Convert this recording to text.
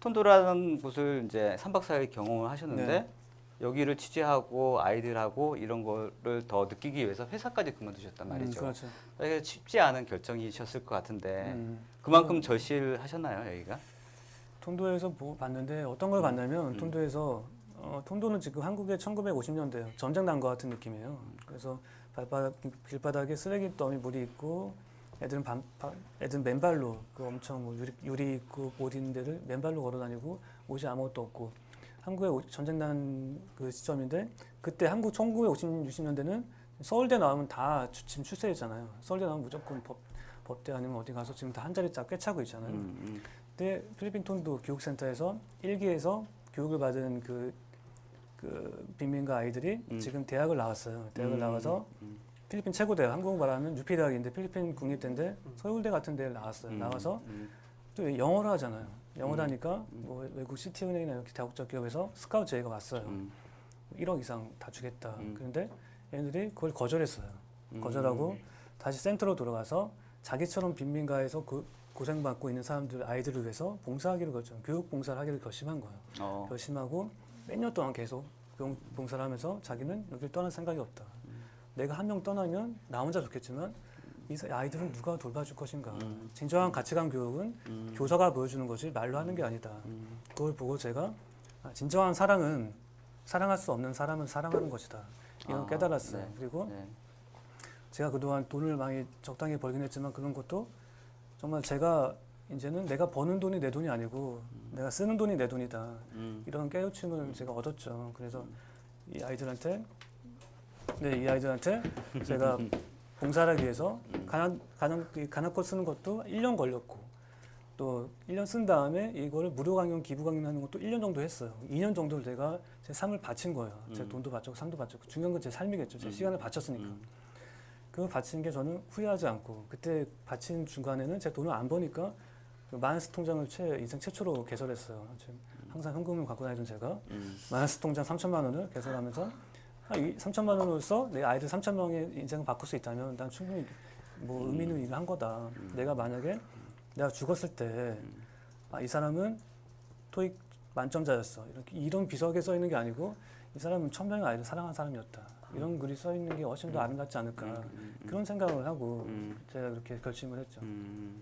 톤도라는 곳을 이제 3박 4일 경험을 하셨는데 네. 여기를 취재하고 아이들하고 이런 거를 더 느끼기 위해서 회사까지 그만두셨단 말이죠. 음, 그렇죠. 이게 쉽지 않은 결정이셨을 것 같은데 음. 그만큼 절실하셨나요 여기가? 톤도에서 보- 봤는데 어떤 걸 봤냐면 음. 톤도에서 어, 톤도는 지금 한국의 1950년대 전쟁 난 것 같은 느낌이에요. 그래서 발바닥 길바닥에 쓰레기 더미 물이 있고 애들은 반, 바- 애들은 맨발로 그 엄청 뭐 유리, 유리 있고 옷 있는 데를 맨발로 걸어 다니고 옷이 아무것도 없고 한국에 오- 전쟁 난 그 시점인데 그때 한국 1950, 60년대는 서울대 나오면 다 주- 지금 출세했잖아요. 서울대 나오면 무조건 법, 법대 아니면 어디 가서 지금 다 한 자리 쫙 꿰차고 있잖아요. 음, 음. 그때 필리핀 톤도 교육센터에서 일기에서 교육을 받은 그, 그 빈민가 아이들이 음. 지금 대학을 나왔어요. 대학을 음, 나와서 음, 필리핀 최고 대학, 한국 말하면 유피 대학인데 필리핀 국립대인데 서울대 같은 데를 나왔어요. 음, 나와서 음, 또 영어를 하잖아요. 영어를 음. 하니까 뭐 외국 시티은행이나 이렇게 다국적 기업에서 스카우트 제의가 왔어요. 음, 1억 이상 다 주겠다. 음. 그런데 얘네들이 그걸 거절했어요. 음. 거절하고 다시 센터로 돌아가서 자기처럼 빈민가에서 그 고생받고 있는 사람들 아이들을 위해서 봉사하기를 결정, 교육 봉사를 하기를 결심한 거예요. 어, 결심하고 몇 년 동안 계속 봉- 봉사를 하면서 자기는 여기를 떠날 생각이 없다. 내가 한 명 떠나면 나 혼자 좋겠지만 이 사- 아이들은 누가 돌봐줄 것인가. 음. 진정한 가치관 교육은 음, 교사가 보여주는 거지 말로 하는 게 아니다. 음, 그걸 보고 제가 아, 진정한 사랑은 사랑할 수 없는 사람은 사랑하는 것이다. 이걸 아, 깨달았어요. 네. 그리고 네. 제가 그동안 돈을 많이 적당히 벌긴 했지만 그런 것도 정말 제가 이제는 내가 버는 돈이 내 돈이 아니고 내가 쓰는 돈이 내 돈이다. 음, 이런 깨우침을 제가 얻었죠. 그래서 이 아이들한테 네, 이 아이들한테 제가 봉사를 하기 위해서 이 간학고 쓰는 것도 1년 걸렸고 또 1년 쓴 다음에 이거를 무료 강연, 기부 강연하는 것도 1년 정도 했어요. 2년 정도를 제가 제 삶을 바친 거예요. 제 음. 돈도 바쳤고 삶도 바쳤고 중요한 건 제 삶이겠죠. 제 음. 시간을 바쳤으니까. 음, 그 바친 게 저는 후회하지 않고 그때 바친 중간에는 제 돈을 안 버니까 그 마이너스 통장을 최 인생 최초로 개설했어요. 지금 항상 현금을 갖고 다니던 제가 음, 마이너스 통장 3천만 원을 개설하면서 아, 이 3천만 원으로서 내 아이들 3천 명의 인생을 바꿀 수 있다면 난 충분히 뭐 의미 있는 일을 한 거다. 내가 만약에 내가 죽었을 때 아, 이 사람은 토익 만점자였어. 이렇게 이런 비석에 써 있는 게 아니고 이 사람은 천 명의 아이를 사랑한 사람이었다. 이런 글이 써 있는 게 훨씬 더 아름답지 않을까. 음, 음, 그런 생각을 하고 음, 제가 그렇게 결심을 했죠. 음.